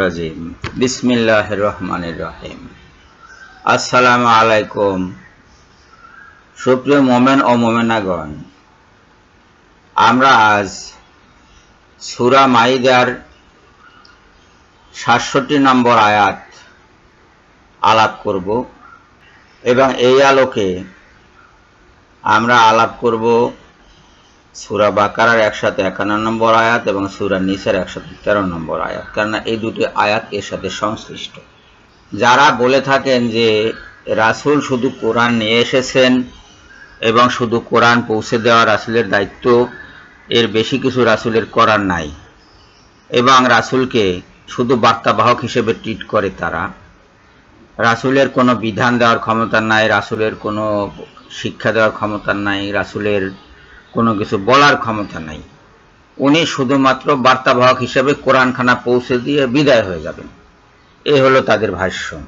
রাজিম। বিসমিল্লাহির রহমানির রহিম। আসসালামু আলাইকুম। সুপ্রিয় মোমেন ও মোমেনাগণ, আমরা আজ সূরা মাইদার সাতষট্টি নম্বর আয়াত আলাপ করব এবং এই আলোকে আমরা আলাপ করব সুরা বাকারার একসাথে একান্ন নম্বর আয়াত এবং সুরা নিসার একসাথে তেরো নম্বর আয়াত, কেননা এই দুটি আয়াত এর সাথে সংশ্লিষ্ট। যারা বলে থাকেন যে রাসূল শুধু কোরআন নিয়ে এসেছেন এবং শুধু কোরআন পৌঁছে দেওয়া রাসুলের দায়িত্ব, এর বেশি কিছু রাসূলের করার নাই। এবং রাসূলকে শুধু বার্তাবাহক হিসেবে ট্রিট করে তারা। রাসূলের কোনো বিধান দেওয়ার ক্ষমতা নাই, রাসূলের কোনো শিক্ষা দেওয়ার ক্ষমতা নাই, রাসূলের কোনো কিছু বলার ক্ষমতা নাই। উনি শুধুমাত্র বার্তাবাহক হিসেবে কোরআনখানা পৌঁছে দিয়ে বিদায় হয়ে যাবেন। এ হলো তাদের ভাষ্য।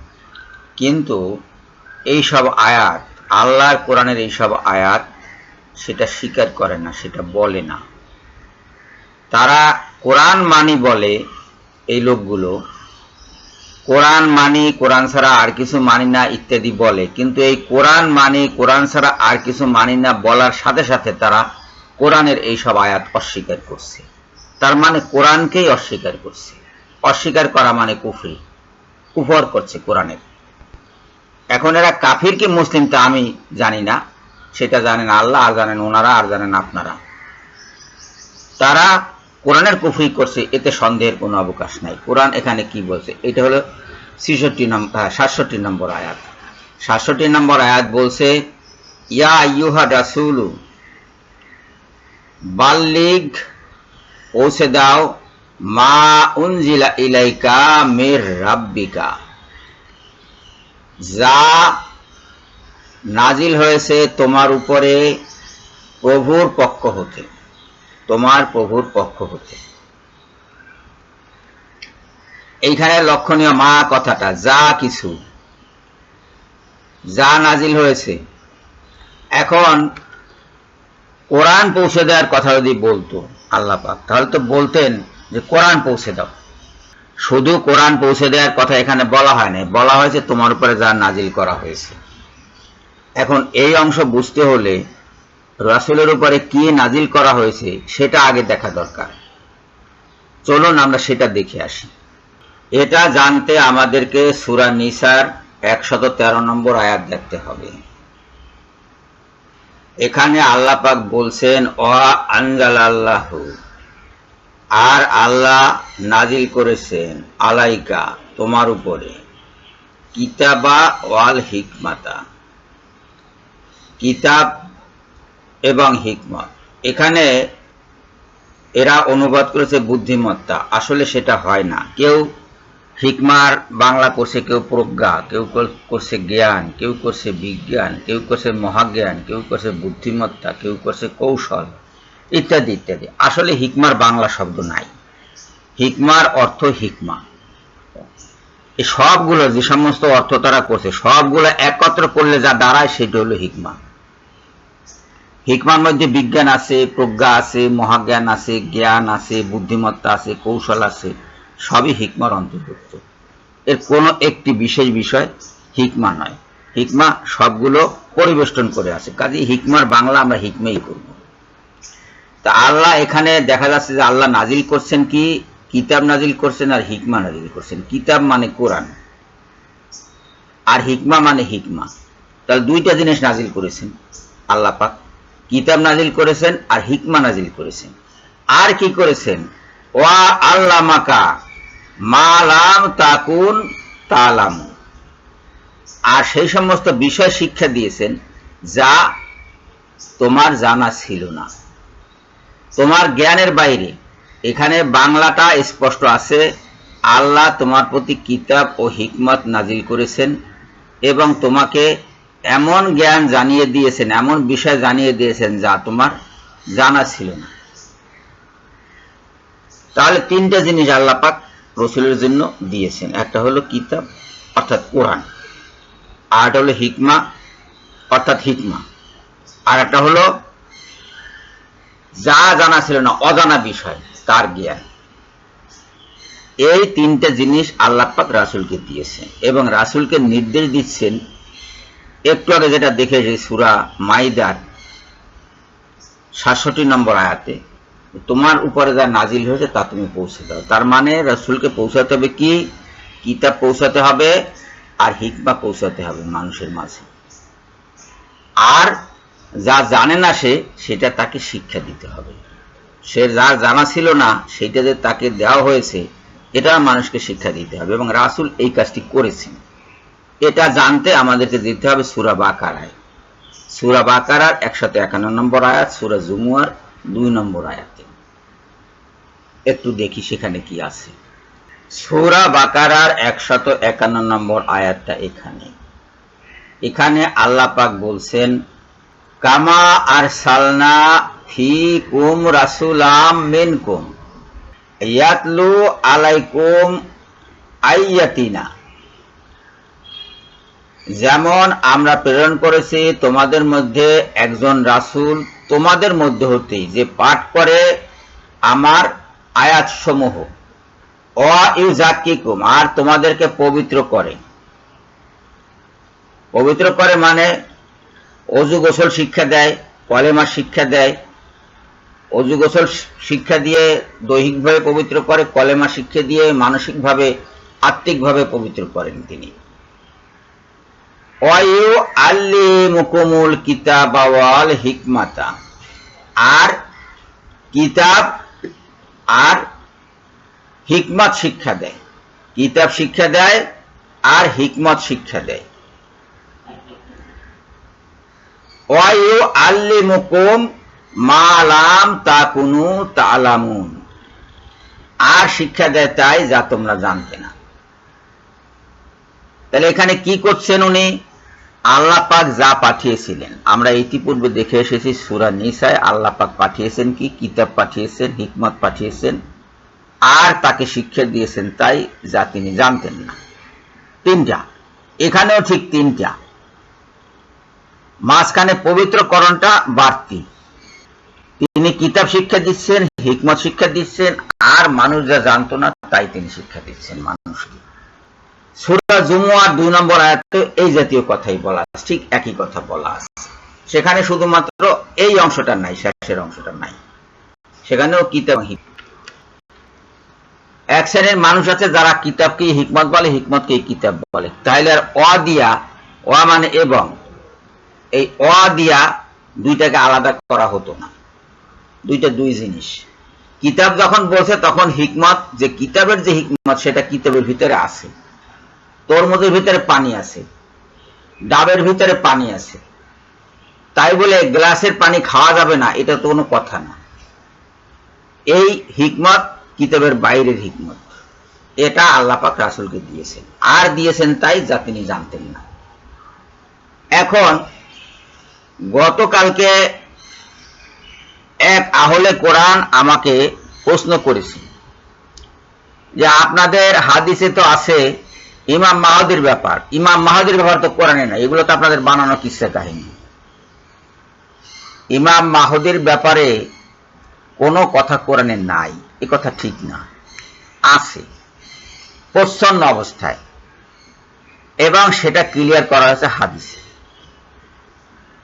কিন্তু এই সব আয়াত, আল্লাহর কোরআনের এই সব আয়াত সেটা স্বীকার করে না, সেটা বলে না। তারা কোরআন মানি বলে এই লোকগুলো কোরআন মানি, কোরআন ছাড়া আর কিছু মানি না ইত্যাদি বলে। কিন্তু এই কোরআন মানি, কোরআন ছাড়া আর কিছু মানি না বলার সাথে সাথে তারা কোরআনের এই সব আয়াত অস্বীকার করছে। তার মানে কোরআনকেই অস্বীকার করছে। অস্বীকার করা মানে কুফরি। কুফর করছে কোরআনের। এখন এরা কাফির কি মুসলিম তা আমি জানি না। সেটা জানেন আল্লাহ, আর জানেন ওনারা, আর জানেন আপনারা। তারা কোরআনের কুফরি করছে, এতে সন্দেহের কোনো অবকাশ নাই। কোরআন এখানে কি বলছে? এটা হলো ছিষট্টি নম্বর সাতষট্টি নম্বর আয়াত। সাতষট্টি নম্বর আয়াত বলছে, ইয়া ইউহা রাসুলু, বাল্লিগ, পৌঁছে দাও, মা উনজিলা ইলাইকা মের রাব্বিকা। যা নাজিল হয়েছে তোমার উপরে প্রভুর পক্ষ হতে। তোমার প্রভুর পক্ষ হতে। এইখানে লক্ষণীয় মা কথাটা, যা কিছু, যা নাজিল হয়েছে। এখন কোরআন পৌঁছে দেওয়ার কথা যদি বলতো আল্লাহ পাক, তাহলে তো বলতেন যে কোরআন পৌঁছে দাও। শুধু কোরআন পৌঁছে দেওয়ার কথা এখানে বলা হয় না বলা হয়েছে তোমার উপরে যা নাজিল করা হয়েছে। এখন এই অংশ বুঝতে হলে রাসুলের উপরে কি নাজিল করা হয়েছে, সেটা আগে দেখা দরকার। চলুন আমরা সেটা দেখে আসি। এটা জানতে আমাদেরকে সুরা নিসার একশত তেরো নম্বর আয়াত দেখতে হবে। এখানে আল্লাহ পাক বলছেন অ আনজাল আল্লাহ আর আল্লাহ নাজিল করেছেন, আলাইকা, তোমার উপরে। কিতাবা ওয়াল হিকমাতা। কিতাব এবং হিকমত এখানে এরা অনুবাদ করেছে বুদ্ধিমত্তা। আসলে সেটা হয় না। কেউ হিকমার বাংলা করছে, কেউ প্রজ্ঞা, কেউ করছে জ্ঞান, কেউ করছে বিজ্ঞান, কেউ করছে মহাজ্ঞান, কেউ করছে বুদ্ধিমত্তা, কেউ করছে কৌশল, ইত্যাদি ইত্যাদি। আসলে হিকমার বাংলা শব্দ নাই। হিকমার অর্থ হিকমা। এই সবগুলো যে সমস্ত অর্থ তারা করছে, সবগুলো একত্র করলে যা দাঁড়ায়, সেটা হলো হিকমা। হিকমার মধ্যে বিজ্ঞান আছে, প্রজ্ঞা আছে, মহাজ্ঞান আছে, জ্ঞান আছে, বুদ্ধিমত্তা আছে, কৌশল আছে, সবই হিকমার অন্তর্ভুক্ত। এর কোনো একটি বিশেষ বিষয় হিকমা নয়। হিকমা সবগুলো পরিবেষ্টন করে আছে। কাজে হিকমার বাংলা আমরা হিকমেই করব। তা আল্লাহ এখানে দেখা যাচ্ছে যে আল্লাহ নাজিল করছেন কি? কিতাব নাজিল করছেন আর হিকমা নাজিল করছেন। কিতাব মানে কোরআন। আর হিকমা মানে হিকমা। তাহলে দুইটা জিনিস নাজিল করেছেন। আল্লাহ পাক কিতাব নাজিল করেছেন আর হিকমা নাজিল করেছেন। আর কি করেছেন? ওয়া আল্লামাকা মালাম তাকুন তালাম। আর সেই সমস্ত বিষয় শিক্ষা দিয়েছেন যা তোমার জানা ছিল না। তোমার জ্ঞানের বাইরে। এখানে বাংলাটা স্পষ্ট আছে। আল্লাহ তোমার প্রতি কিতাব ও হিকমত নাজিল করেছেন এবং তোমাকে এমন জ্ঞান জানিয়ে দিয়েছেন, এমন বিষয় জানিয়ে দিয়েছেন যা তোমার জানা ছিল না। তাহলে তিনটা জিনিস আল্লাহ পাক রসুলের জন্য দিয়েছেন। একটা হলো কিতাব, অর্থাৎ কোরআন। আর একটা হলো হিকমা, অর্থাৎ হিকমা। আর একটা হলো যা জানা ছিল না, অজানা বিষয়, তার জ্ঞান। এই তিনটা জিনিস আল্লাহ পাক রাসুলকে দিয়েছেন এবং রাসুলকে নির্দেশ দিচ্ছেন একটু আগে যেটা দেখে যে সুরা মাইদার সাতষট্টি নম্বর আয়াতে, তোমার উপরে যা নাজিল হয়েছে তা তুমি পৌঁছে দাও। তার মানে রাসুলকে পৌঁছাতে হবে কি? কিতাব পৌঁছাতে হবে আর হিকমা পৌঁছাতে হবে মানুষের মাঝে। আর যা জানে না সে, সেটা তাকে শিক্ষা দিতে হবে। সে যা জানা ছিল না, সেটা যে তাকে দেওয়া হয়েছে, এটা মানুষকে শিক্ষা দিতে হবে এবং রাসুল এই কাজটি করেছেন। এটা জানতে আমাদেরকে দিতে হবে সুরা বাকারায়। সুরা বাকারার একশত একান্ন নম্বর আয়াত, সুরা জুমুয়ার দুই নম্বর আয়াতে। একটু দেখি সেখানে কি আছে। সুরা বাকারার একশত একান্ন নম্বর আয়াতটা এখানে। এখানে আল্লাহ পাক বলছেন, কামা আর সালনা ফি কুম রাসুলাম মিন কুম ইয়াতলু আলাইকুম আইয়াতিনা। যেমন আমরা প্রেরণ করেছি তোমাদের মধ্যে একজন রাসূল, তোমাদের মধ্যে হতে যে পাঠ করে আমার আয়াত সমূহ অ আর তোমাদেরকে পবিত্র করে। পবিত্র করে মানে অজু গোসল শিক্ষা দেয় কলেমা শিক্ষা দেয়। অজু গোসল শিক্ষা দিয়ে দৈহিকভাবে পবিত্র করে কলেমা শিক্ষা দিয়ে মানসিকভাবে, আত্মিকভাবে পবিত্র করেন তিনি। মুকুমুল কিতাব ওয়াল হিকমাতা। আর কিতাব আর হিকমত শিক্ষা দেয়। কিতাব শিক্ষা দেয় আর হিকমত শিক্ষা দেয়। আল্লি মুকুম মালাম তাকুনু তালামুন আর শিক্ষা দেয় তাই যা তোমরা জানতে না। তাহলে এখানে কি করছেন উনি? আল্লাহ পাক যা পাঠিয়েছিলেন। আমরা ইতিপূর্বে দেখে এসেছি সুরা নিসায়, আল্লাহ পাক পাঠিয়েছেন কি? কিতাব পাঠিয়েছেন, হিকমত পাঠিয়েছেন, আর তাকে শিক্ষা দিয়েছেন তাই যা তিনি জানতেন না। তিনটা। এখানেও ঠিক তিনটা। মাঝখানে পবিত্রকরণটা বাড়তি। তিনি কিতাব শিক্ষা দিচ্ছেন, হিকমত শিক্ষা দিচ্ছেন, আর মানুষ যা জানতো না, তাই তিনি শিক্ষা দিচ্ছেন মানুষকে। সুরা জুমুয়ার দুই নম্বর আয়াতে এই জাতীয় কথাই বলা আছে, ঠিক একই কথা বলা আছে। সেখানে শুধুমাত্র এই অংশটা নাই, শেষের অংশটা নাই। সেখানেও কিতাব এক শ্রেণির মানুষ আছে যারা কিতাবকে হিকমত বলে হিকমতকে কিতাব বলে। তাইলে আর অ দিয়া, অ মানে এবং। এই অ দিয়া দুইটাকে আলাদা করা হতো না। দুইটা দুই জিনিস। কিতাব যখন বলছে তখন হিকমত, যে কিতাবের যে হিকমত, সেটা কিতাবের ভিতরে আছে। তরমুজের ভিতরে পানি আছে, ডাবের ভিতরে পানি আছে। তাই বলে গ্লাসের পানি খাওয়া যাবে না, এটা তো কোনো কথা না। এই হিকমত কিতাবের বাইরের হিকমত। এটা আল্লাহ পাক রাসুলকে দিয়েছেন। আর দিয়েছেন তাই যা তিনি জানতেন না। এখন গতকালকে এক আহলে কোরআন আমাকে প্রশ্ন করেছে যে আপনাদের হাদিসে তো আছে ইমাম মাহাদির ব্যাপার। ইমাম মাহাদির ব্যাপার তো কোরআনে না এগুলো তো আপনাদের বানানো কিসা কাহিনী? ইমাম মাহুদির ব্যাপারে কোনো কথা কোরআনে নাই, এ কথা ঠিক না। আছে, প্রচ্ছন্ন অবস্থায়। এবং সেটা ক্লিয়ার করা হয়েছে হাদিসে।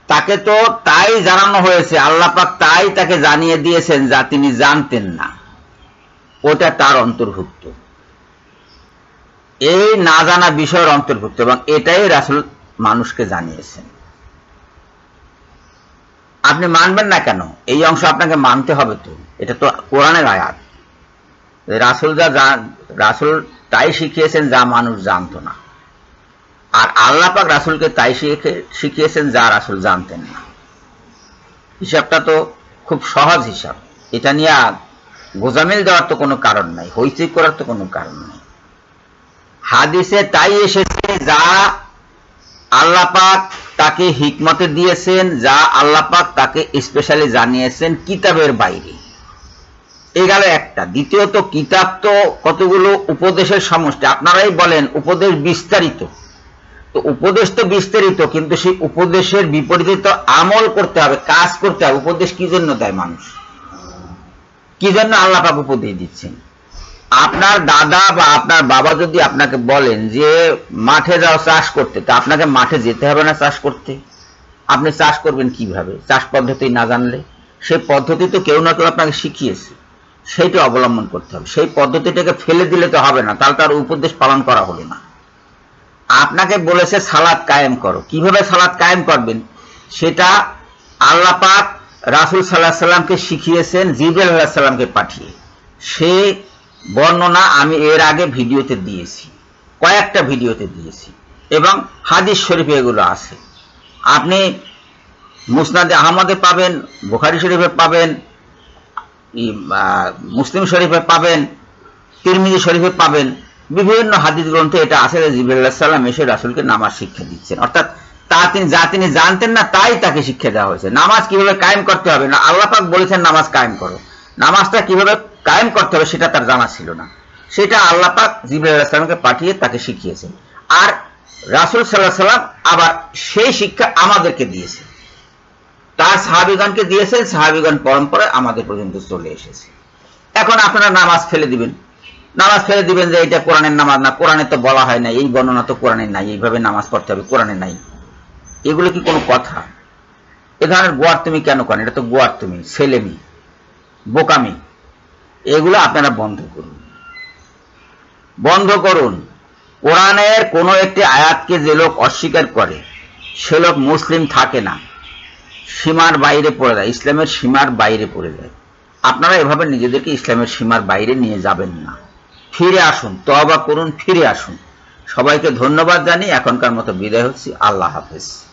তাকে তো তাই জানানো হয়েছে, আল্লাহ পাক তাই তাকে জানিয়ে দিয়েছেন যা তিনি জানতেন না। ওটা তার অন্তর্ভুক্ত। এই না জানা বিষয়ের অন্তর্ভুক্ত এবং এটাই রাসুল মানুষকে জানিয়েছেন। আপনি মানবেন না কেন? এই অংশ আপনাকে মানতে হবে তো। এটা তো কোরআনের আয়াত। রাসুল যা রাসুল তাই শিখিয়েছেন যা মানুষ জানতো না। আর আল্লাহ পাক রাসুলকে তাই শিখে, শিখিয়েছেন যা রাসুল জানতেন না। হিসাবটা তো খুব সহজ হিসাব। এটা নিয়ে গোজামিল দেওয়ার তো কোনো কারণ নাই, হইচই করার তো কোনো কারণ নেই। হাদিসে তাই এসেছে, যা আল্লাহ পাক তাকে হিকমতে দিয়েছেন, যা আল্লাহ পাক তাকে স্পেশালি জানিয়েছেন কিতাবের বাইরে। এই গেল একটা। দ্বিতীয়ত, কিতাব তো কতগুলো উপদেশের সমষ্টি। আপনারাই বলেন, উপদেশ বিস্তারিত। তো উপদেশ তো বিস্তারিত, কিন্তু সেই উপদেশের বিপরীতে তো আমল করতে হবে, কাজ করতে হবে। উপদেশ কি জন্য দেয় মানুষ? কি জন্য আল্লাহ পাক উপদেশ দিচ্ছেন? আপনার দাদা বা আপনার বাবা যদি আপনাকে বলেন যে মাঠে যাও, চাষ করতে, তা আপনাকে মাঠে যেতে হবে না চাষ করতে? আপনি চাষ করবেন কীভাবে? চাষ পদ্ধতি না জানলে? সেই পদ্ধতি তো কেউ না কেউ আপনাকে শিখিয়েছে। সেইটা অবলম্বন করতে হবে। সেই পদ্ধতিটাকে ফেলে দিলে তো হবে না, তাহলে তার উপদেশ পালন করা হলো না। আপনাকে বলেছে সালাদ কায়েম করো। কীভাবে সালাদ কায়েম করবেন? সেটা আল্লাহ পাক রাসুল সাল্লাহ সাল্লামকে শিখিয়েছেন জিবুল আল্লাহ সাল্লামকে পাঠিয়ে। সে বর্ণনা আমি এর আগে ভিডিওতে দিয়েছি, কয়েকটা ভিডিওতে দিয়েছি, এবং হাদিস শরীফে এগুলো আছে। আপনি মুসনাদে আহমদে পাবেন, বুখারি শরীফে পাবেন মুসলিম শরীফে পাবেন, তিরমিজি শরীফে পাবেন, বিভিন্ন হাদিস গ্রন্থে এটা আছে জিবুল্লাহ সাল্লাম এসে রাসুলকে নামাজ শিক্ষা দিচ্ছেন। অর্থাৎ তা তিনি, যা তিনি জানতেন না, তাই তাকে শিক্ষা দেওয়া হয়েছে। নামাজ কীভাবে কায়েম করতে হবে? না, আল্লাহ পাক বলেছেন নামাজ কায়েম করো। নামাজটা কীভাবে কায়েম করতে হবে, সেটা তার জানা ছিল না। সেটা আল্লাহ পাক জিবুল্লাহ সাল্লামকে পাঠিয়ে তাকে শিখিয়েছেন। আর রাসুল সাল্লাহ সাল্লাম আবার সেই শিক্ষা আমাদেরকে দিয়েছে তার সাহাবিগণকে দিয়েছেন, সাহাবিগণ পরম্পরায় আমাদের পর্যন্ত চলে এসেছে। এখন আপনারা নামাজ ফেলে দিবেন। নামাজ ফেলে দিবেন যে এটা কোরআনের নামাজ না, কোরআনে তো বলা হয় না এই বর্ণনা তো কোরআনে নাই, এইভাবে নামাজ পড়তে হবে, কোরআনে নাই। এগুলো কি কোনো কথা? এ ধরনের গোয়ার তুমি কেন করেন এটা তো গোয়ার তুমি ছেলেমি বোকামি। এগুলো আপনারা বন্ধ করুন। বন্ধ করুন। কোরআনের কোনো একটি আয়াতকে যে লোক অস্বীকার করে, সে লোক মুসলিম থাকে না। সীমার বাইরে পড়ে যায়, ইসলামের সীমার বাইরে পড়ে যায়। আপনারা এভাবে নিজেদেরকে ইসলামের সীমার বাইরে নিয়ে যাবেন না। ফিরে আসুন তবা করুন, ফিরে আসুন। সবাইকে ধন্যবাদ জানিয়ে এখনকার মতো বিদায় হচ্ছি। আল্লাহ হাফেজ।